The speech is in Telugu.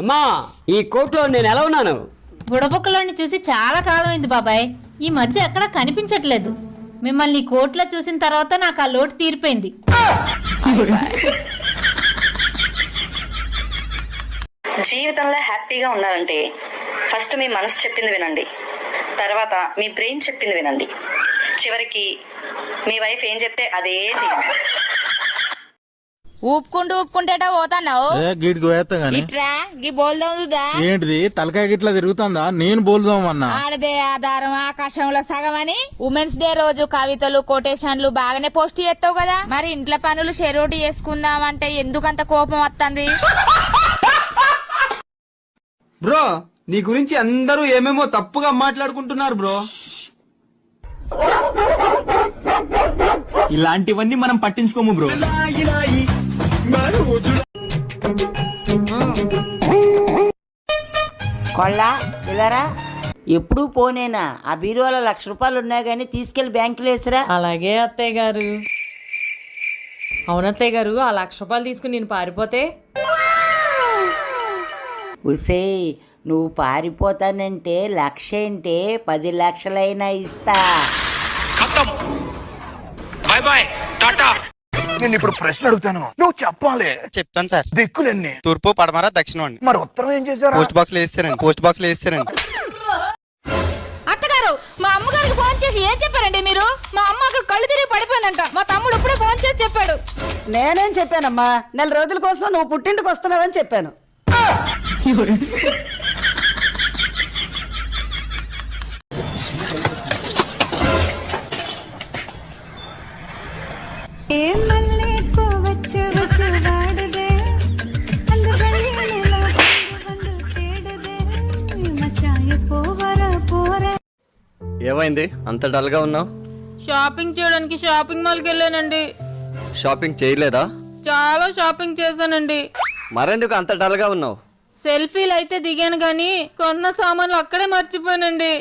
అమ్మా ఈ కోర్టులో నేను ఎలా ఉన్నాను? బుడబుక్కలోని చూసి చాలా కాలం అయింది బాబాయ్. ఈ మధ్య ఎక్కడా కనిపించట్లేదు. మిమ్మల్ని కోర్టులో చూసిన తర్వాత నాకు ఆ లోటు తీరిపోయింది. జీవితంలో హ్యాపీగా ఉండాలంటే ఫస్ట్ మీ మనసు చెప్పింది వినండి. తర్వాత మీ బ్రెయిన్ చెప్పింది వినండి. చివరికి మీ వైఫ్ ఏం చెప్తే అదే చేయండి ఊపుకుంటూ ఊపుకుంటేట పోతున్నావు? ఏ గీడికి పోయేస్తా గాని. ఇట్రా గీ బోల్దవుదా ఏంటిది? తలకాయ గిట్లా తిరుగుతుందా? నేను బోల్దామన్నా ఆడదే ఆధారం ఆకాశంలో సగం అని ఉమెన్స్ డే రోజు కవితలు కొటేషన్లు బాగానే పోస్ట్ చేస్తావు కదా. మరి ఇంట్లో పనులు షెరోటి చేసుకుందామంటే ఎందుకంత కోపం వస్తుంది బ్రో నీ గురించి అందరూ ఏమేమో తప్పుగా మాట్లాడుకుంటున్నారు బ్రో. ఇలాంటివన్నీ మనం పట్టించుకోము బ్రో. కొళ్ళ ఇలారా? ఎప్పుడు పోనేనా? ఆ బీరువాలో లక్ష రూపాయలు ఉన్నాయి కానీ తీసుకెళ్ళి బ్యాంకులో వేసిరా? అలాగే అత్తయ్య గారు. అవునత్తయ్య గారు ఆ లక్ష రూపాయలు తీసుకుని నేను పారిపోతే? ఉసే నువ్వు పారిపోతానంటే లక్ష ఏంటే పది లక్షలైనా ఇస్తా. నేను ఇప్పుడు ప్రశ్న అడుగుతాను. నువ్వు చెప్పాలి. చెప్తాను సార్. దిక్కులెన్ని? తూర్పు పడమర దక్షిణం అండి మరి ఉత్తరం ఏం చేశారు? పోస్ట్ బాక్స్లో వేస్తారండి పోస్ట్ బాక్స్లో వేస్తారండి అత్తగారు మా అమ్మగారికి ఫోన్ చేసి ఏం చెప్పారండి మీరు? మా అమ్మ అక్కడ కళ్ళు తిరిగి పడిపోయిందంట. మా తమ్ముడు ఇప్పుడే ఫోన్ చేసి చెప్పాడు. నేనేం చెప్పానమ్మా? నెల రోజుల కోసం నువ్వు పుట్టింటికి వస్తున్నావని చెప్పాను. ఏమైంది? అంత డల్గా ఉన్నావు? షాపింగ్ చేయడానికి షాపింగ్ మాల్కి వెళ్ళానండి. షాపింగ్ చేయలేదా? చాలా షాపింగ్ చేశానండి. మరెందుకు అంత డల్గా ఉన్నావు? సెల్ఫీలు అయితే దిగాను కానీ కొన్న సామాన్లు అక్కడే మర్చిపోయానండి.